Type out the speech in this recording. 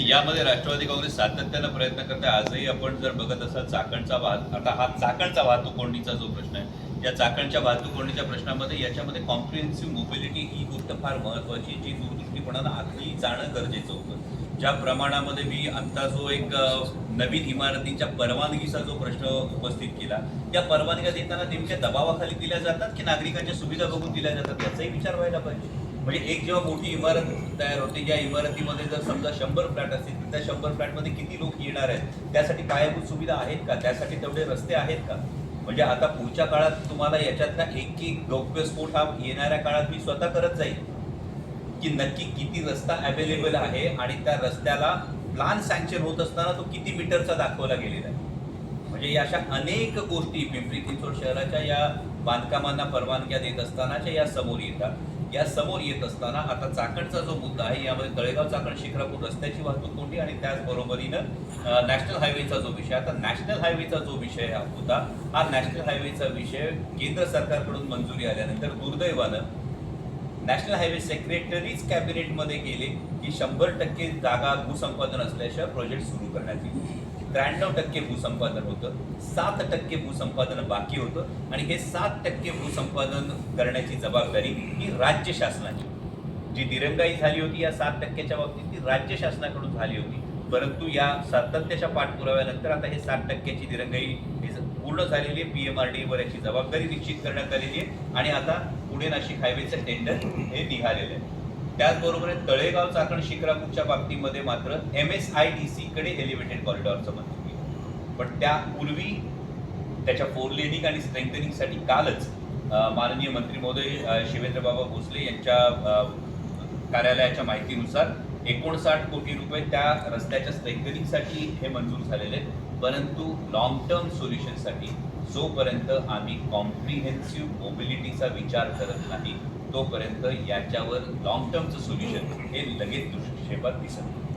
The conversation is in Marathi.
यामध्ये राष्ट्रवादी काँग्रेस सातत्यानं प्रयत्न करते आजही आपण जर बघत असाल चाकणचा वाहत आता हा चाकणचा वाहतूक कोंडीचा जो प्रश्न आहे या चाकणच्या वाहतूक कोंडीच्या प्रश्नामध्ये याच्यामध्ये कॉम्प्रिहेन्सिव्ह मोबिलिटी ही गोष्ट फार महत्त्वाची जी दूरदृष्टीपणानं आखली जाणं गरजेचं होतं. ज्या प्रमाणामध्ये मी आत्ता जो एक नवीन इमारतीच्या परवानगीचा जो प्रश्न उपस्थित केला या परवानग्या देताना नेमक्या दबावाखाली दिल्या जातात की नागरिकांच्या सुविधा बघून दिल्या जातात? याचाही विचार व्हायला पाहिजे. म्हणजे एक जेव्हा मोठी इमारत तयार होते ज्या इमारतीमध्ये जर समजा शंभर फ्लॅट असतील तर त्या शंभर फ्लॅटमध्ये किती लोक येणार आहेत? त्यासाठी पायाभूत सुविधा आहेत का? त्यासाठी तेवढे रस्ते आहेत का? म्हणजे आता पुढच्या काळात तुम्हाला याच्यातला एक एक गौप्यस्फोट हा येणाऱ्या काळात मी स्वतः करत जाईल की नक्की किती रस्ता अवेलेबल आहे आणि त्या रस्त्याला प्लान सँक्शन होत असताना तो किती मीटरचा दाखवला गेलेला आहे? म्हणजे या अशा अनेक गोष्टी पिंपरी चिंचवड शहराच्या या बांधकामांना परवानग्या देत असतानाच्या या समोर येतात. या समोर येत असताना आता चाकणचा जो मुद्दा आहे यामध्ये तळेगाव चाकण शिखरापूर रस्त्याची वाहतूक कोणती आणि त्याचबरोबरीनं नॅशनल हायवेचा जो विषय आता नॅशनल हायवेचा जो विषय हा होता हा नॅशनल हायवेचा विषय केंद्र सरकारकडून मंजुरी आल्यानंतर दुर्दैवानं नॅशनल हायवे सेक्रेटरीज कॅबिनेटमध्ये गेले की शंभर टक्के जागा भूसंपादन असल्याशिवाय प्रोजेक्ट सुरू करण्यात येईल. त्र्याण्णव टक्के भूसंपादन होतं सात टक्के भूसंपादन बाकी होतं आणि हे सात टक्के भूसंपादन करण्याची जबाबदारी ही राज्य शासनाची. जी दिरंगाई झाली होती या सात टक्क्याच्या बाबतीत ती राज्य शासनाकडून झाली होती. परंतु या सातत्याच्या पाठपुराव्यानंतर आता हे सात टक्क्याची दिरंगाई पूर्ण झालेली आहे पी एम आर डी वर याची जबाबदारी निश्चित करण्यात आलेली आहे आणि आता पुणे नाशिक हायवेचं टेंडर हे निघालेलं आहे. त्याचबरोबर तळेगाव चाकण शिक्रापूरच्या बाबतीमध्ये मात्र M S I D C कडे एलिव्हेटेड कॉरिडॉरचं मंजूर केलं पण त्यापूर्वी त्याच्या फोर लेनिंग आणि स्ट्रेंथनिंगसाठी कालच माननीय मंत्री महोदय शिवेंद्रबाबा भोसले यांच्या कार्यालयाच्या माहितीनुसार एकोणसाठ कोटी रुपये त्या रस्त्याच्या स्ट्रेंथनिंगसाठी हे मंजूर झालेले परंतु लॉंग टर्म सोल्युशनसाठी जोपर्यंत आम्ही कॉम्प्रिहेन्सिव्ह मोबिलिटीचा विचार करत नाही तोपर्यंत याच्यावर लॉंग टर्मचं सोल्युशन हे लगेच दृष्टिक्षेपात दिसत नाही.